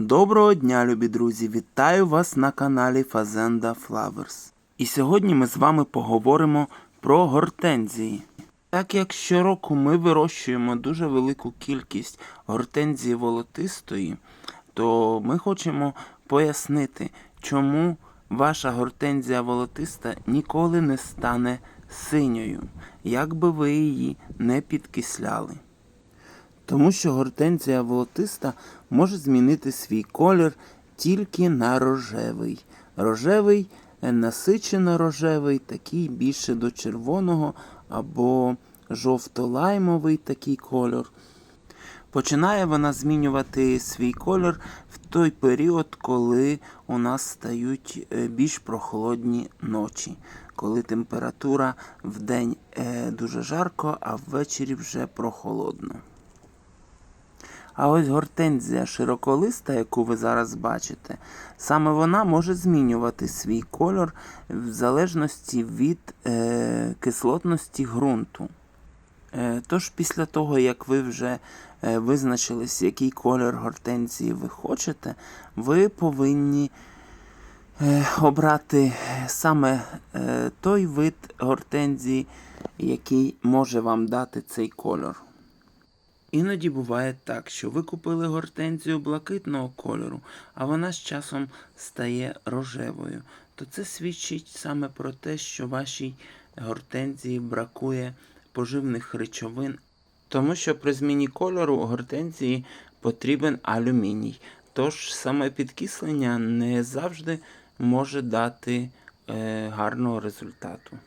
Доброго дня, любі друзі! Вітаю вас на каналі Fazenda Flowers. І сьогодні ми з вами поговоримо про гортензії. Так як щороку ми вирощуємо дуже велику кількість гортензії волотистої, то ми хочемо пояснити, чому ваша гортензія волотиста ніколи не стане синьою, як би ви її не підкисляли. Тому що гортензія волотиста може змінити свій колір тільки на рожевий. Рожевий, е, насичено рожевий, такий більше до червоного або жовто-лаймовий такий кольор. Починає вона змінювати свій колір в той період, коли у нас стають е, більш прохолодні ночі, коли температура в день е, дуже жарко, а ввечері вже прохолодно. А ось гортензія широколиста, яку ви зараз бачите, саме вона може змінювати свій кольор в залежності від е, кислотності ґрунту. Е, тож після того, як ви вже е, визначились, який колір гортензії ви хочете, ви повинні е, обрати саме е, той вид гортензії, який може вам дати цей кольор. Іноді буває так, що ви купили гортензію блакитного кольору, а вона з часом стає рожевою. То це свідчить саме про те, що вашій гортензії бракує поживних речовин, тому що при зміні кольору гортензії потрібен алюміній. Тож саме підкислення не завжди може дати е, гарного результату.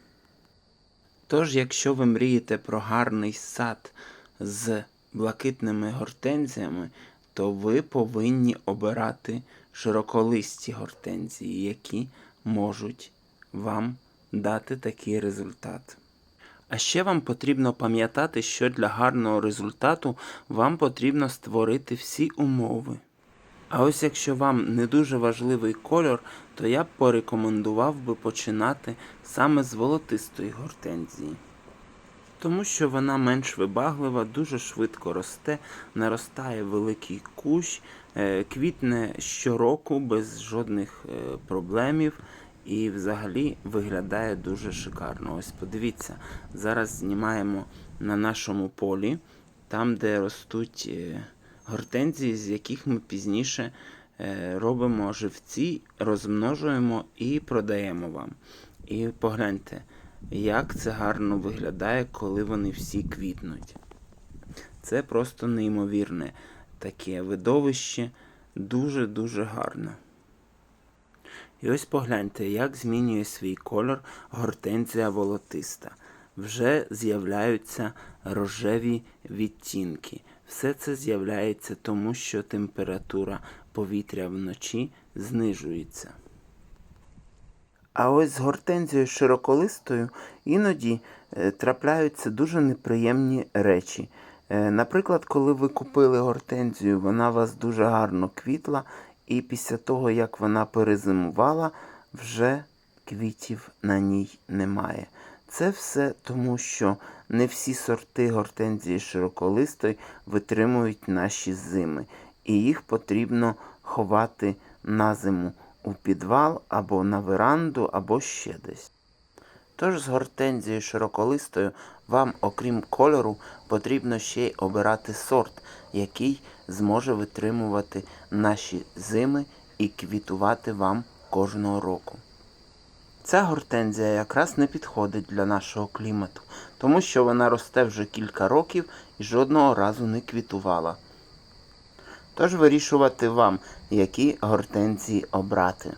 Тож, якщо ви мрієте про гарний сад з блакитними гортензіями, то ви повинні обирати широколисті гортензії, які можуть вам дати такий результат. А ще вам потрібно пам'ятати, що для гарного результату вам потрібно створити всі умови. А ось якщо вам не дуже важливий кольор, то я б порекомендував би починати саме з волотистої гортензії. Тому що вона менш вибаглива, дуже швидко росте, наростає великий кущ, е, квітне щороку без жодних е, проблемів і взагалі виглядає дуже шикарно. Ось подивіться, зараз знімаємо на нашому полі, там, де ростуть е, гортензії, з яких ми пізніше робимо живці, розмножуємо і продаємо вам. І погляньте, як це гарно виглядає, коли вони всі квітнуть. Це просто неймовірне таке видовище, дуже-дуже гарне. І ось погляньте, як змінює свій кольор гортензія волотиста. Вже з'являються рожеві відтінки. Все це з'являється тому, що температура повітря вночі знижується. А ось з гортензією широколистою іноді е, трапляються дуже неприємні речі. Е, наприклад, коли ви купили гортензію, вона вас дуже гарно квітла, і після того, як вона перезимувала, вже квітів на ній немає. Це все тому, що не всі сорти гортензії широколистої витримують наші зими, і їх потрібно ховати на зиму у підвал або на веранду, або ще десь. Тож з гортензією широколистою вам, окрім кольору, потрібно ще й обирати сорт, який зможе витримувати наші зими і квітувати вам кожного року. Ця гортензія якраз не підходить для нашого клімату, тому що вона росте вже кілька років і жодного разу не квітувала. Тож вирішувати вам, які гортензії обрати.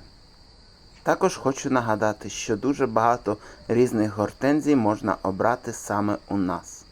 Також хочу нагадати, що дуже багато різних гортензій можна обрати саме у нас.